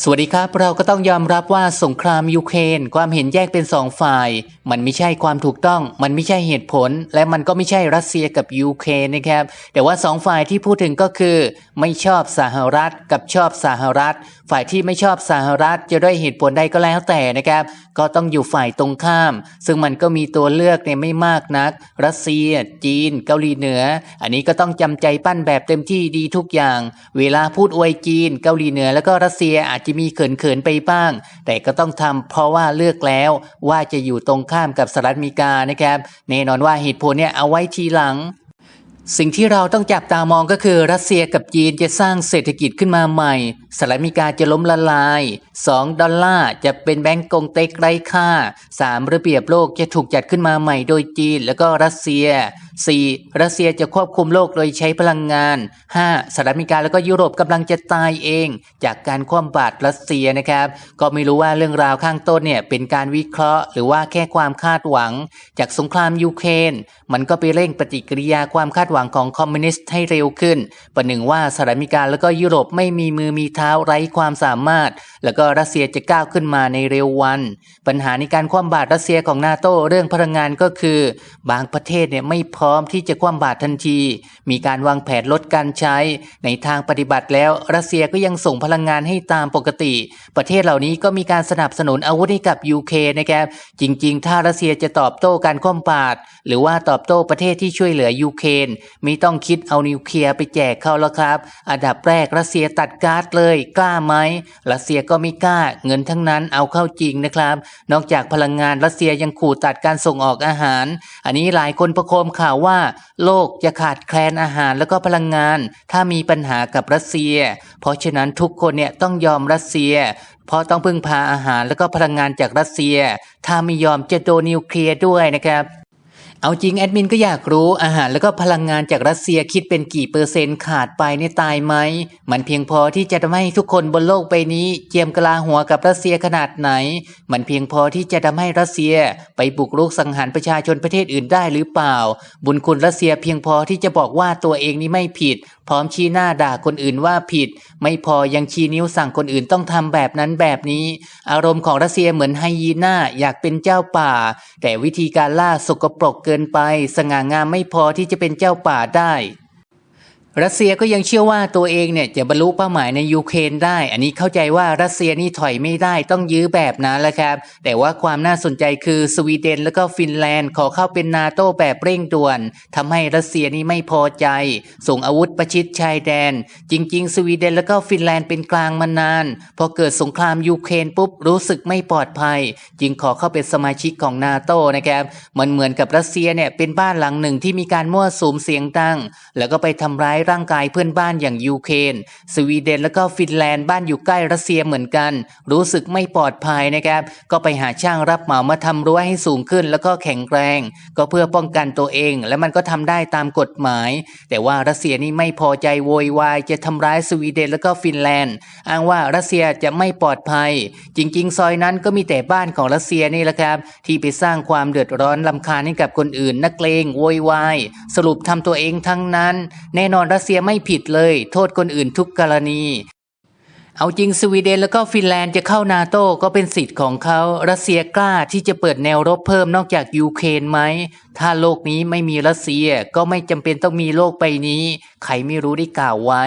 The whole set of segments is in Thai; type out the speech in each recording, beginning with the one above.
สวัสดีครับ เราก็ต้องยอมรับว่าสงครามยูเครนความเห็นแยกเป็นสองฝ่ายมันไม่ใช่ความถูกต้อง มันไม่ใช่เหตุผล และมันก็ไม่ใช่รัสเซียกับยูเครนนะครับ แต่ว่าสองฝ่ายที่พูดถึงก็คือ ไม่ชอบสหรัฐกับชอบสหรัฐ ฝ่ายที่ไม่ชอบสหรัฐจะด้วยเหตุผลใดก็แล้วแต่นะครับ ก็ต้องอยู่ฝ่ายตรงข้าม ซึ่งมันก็มีตัวเลือกเนี่ยไม่มากนัก รัสเซีย จีน เกาหลีเหนือ อันนี้ก็ต้องจำใจปั้นแบบเต็มที่ดีทุกอย่าง เวลาพูดอวยจีน เกาหลีเหนือ แล้วก็รัสเซียอาจจะมีเขินๆไปบ้าง แต่ก็ต้องทำเพราะว่าเลือกแล้วว่าจะอยู่ตรงข้ามกับสหรัฐอเมริกานะครับแน่นอนว่าเหตุผลเนี่ยเอาไว้ทีหลัง สิ่งที่เราต้องจับตามองก็คือรัสเซียกับจีนจะสร้างเศรษฐกิจขึ้นมาใหม่ สหรัฐอเมริกาจะล้มละลาย 2 ดอลลาร์จะเป็นแบงก์กงเต็กไร้ค่า 3 ระเบียบโลกจะถูกจัดขึ้นมาใหม่โดยจีน แล้วก็รัสเซีย 4. รัสเซียจะควบคุมโลกโดยใช้พลังงาน 5. สหรัฐอเมริกาแล้วก็ยุโรปกำลังจะตายเอง จากการคว่ำบาตรรัสเซียนะครับ ก็ไม่รู้ว่าเรื่องราวข้างต้นเนี่ยเป็นการวิเคราะห์ หรือว่าแค่ความคาดหวัง จากสงครามยูเครนมันก็ไปเร่งปฏิกิริยาความคาดหวังของคอมมิวนิสต์ให้เร็วขึ้น ประหนึ่งว่าสหรัฐอเมริกาแล้วก็ยุโรปไม่มีมือมีเท้าไร้ความสามารถ แล้วก็รัสเซียจะก้าวขึ้นมาในเร็ววัน ปัญหาในการคว่ำบาตรรัสเซียของนาโตเรื่องพลังงานก็คือ บางประเทศเนี่ยไม่พร้อมที่จะคว่ำบาตรทันที มีการวางแผนลดการใช้ ในทางปฏิบัติแล้วรัสเซียก็ยังส่งพลังงานให้ตามปกติ ประเทศเหล่านี้ก็มีการสนับสนุนอาวุธให้กับยูเครนนะครับจริง ๆ ถ้ารัสเซียจะตอบโต้การคว่ำบาตรหรือว่าตอบโต้ประเทศที่ช่วยเหลือยูเครนไม่ต้องคิดเอานิวเคลียร์ไปแจกเขาแล้วครับ อันดับแรกรัสเซียตัดก๊าซเลยกล้าไหมรัสเซียก็ไม่กล้า เงินทั้งนั้นเอาเข้าจริงนะครับ นอกจากพลังงานรัสเซียยังขู่ตัดการส่งออกอาหาร อันนี้หลายคนประโคมข่าวว่า โลกจะขาดแคลนอาหารแล้วก็พลังงาน ถ้ามีปัญหากับรัสเซีย เพราะฉะนั้นทุกคนเนี่ยต้องยอมรัสเซียเพราะต้องพึ่งพาอาหารแล้วก็พลังงานจากรัสเซีย ถ้าไม่ยอมจะโดนนิวเคลียร์ด้วยนะครับ เอาจริงแอดมินก็อยากรู้อาหารแล้วก็พลังงานจากรัสเซียคิดเป็นกี่เปอร์เซ็นต์ขาดไปเนี่ตายไหม มันเพียงพอที่จะทำให้ทุกคนบนโลกใบนี้ เจียมกลาหัวกับรัสเซียขนาดไหน มันเพียงพอที่จะทำให้รัสเซีย ไปบุกรุกสังหารประชาชนประเทศอื่นได้หรือเปล่า บุญคุณรัสเซียเพียงพอที่จะบอกว่าตัวเองนี่ไม่ผิด พร้อมชี้หน้าด่าคนอื่นว่าผิด ไม่พอยังชี้นิ้วสั่งคนอื่นต้องทำแบบนั้นแบบนี้ อารมณ์ของรัสเซียเหมือนไฮยีน่าอยากเป็นเจ้าป่า แต่วิธีการล่าสกปรกเกิินไป สง่างามไม่พอที่จะเป็นเจ้าป่าได้ รัสเซียก็ยังเชื่อว่าตัวเองเนี่ยจะบรรลุเป้าหมายในยูเครนได้ อันนี้เข้าใจว่ารัสเซียนี่ถอยไม่ได้ต้องยื้อแบบนั้นแหละครับ แต่ว่าความน่าสนใจคือสวีเดนแล้วก็ฟินแลนด์ขอเข้าเป็นนาโตแบบเร่งด่วนทำให้รัสเซียนี่ไม่พอใจ ส่งอาวุธประชิดชายแดน จริง ๆ สวีเดนแล้วก็ฟินแลนด์เป็นกลางมานาน พอเกิดสงครามยูเครนปุ๊บรู้สึกไม่ปลอดภัย จึงขอเข้าเป็นสมาชิกของนาโตนะครับมันเหมือนกับรัสเซียเนี่ยเป็นบ้านหลังหนึ่งที่มีการมั่วสุมเสียงดังแล้วก็ไปทำร้ายร่างกายเพื่อนบ้านอย่างยูเครนสวีเดนแล้วก็ฟินแลนด์บ้านอยู่ใกล้รัสเซียเหมือนกัน รู้สึกไม่ปลอดภัยนะครับ ก็ไปหาช่างรับเหมามาทำรั้วให้สูงขึ้นแล้วก็แข็งแรง ก็เพื่อป้องกันตัวเอง และมันก็ทำได้ตามกฎหมาย แต่ว่ารัสเซียนี่ไม่พอใจโวยวายจะทำร้ายสวีเดนแล้วก็ฟินแลนด์ อ้างว่ารัสเซียจะไม่ปลอดภัย จริง ๆ ซอยนั้นก็มีแต่บ้านของรัสเซียนี่แหละครับ ที่ไปสร้างความเดือดร้อนลำคาญให้กับคนอื่นนักเลงโวยวายสรุปทำตัวเองทั้งนั้น แน่นอนรัสเซียไม่ผิดเลย โทษคนอื่นทุกกรณี เอาจริงสวีเดนแล้วก็ฟินแลนด์จะเข้านาโต้ก็เป็นสิทธิ์ของเขารัสเซียกล้าที่จะเปิดแนวรบเพิ่มนอกจากยูเครนไหม ถ้าโลกนี้ไม่มีรัสเซียก็ไม่จำเป็นต้องมีโลกใบนี้ ใครไม่รู้ได้กล่าวไว้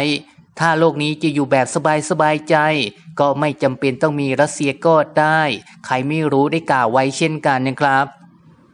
ถ้าโลกนี้จะอยู่แบบสบายๆใจ ก็ไม่จำเป็นต้องมีรัสเซียก็ได้ ใครไม่รู้ได้กล่าวไว้เช่นกันนะครับ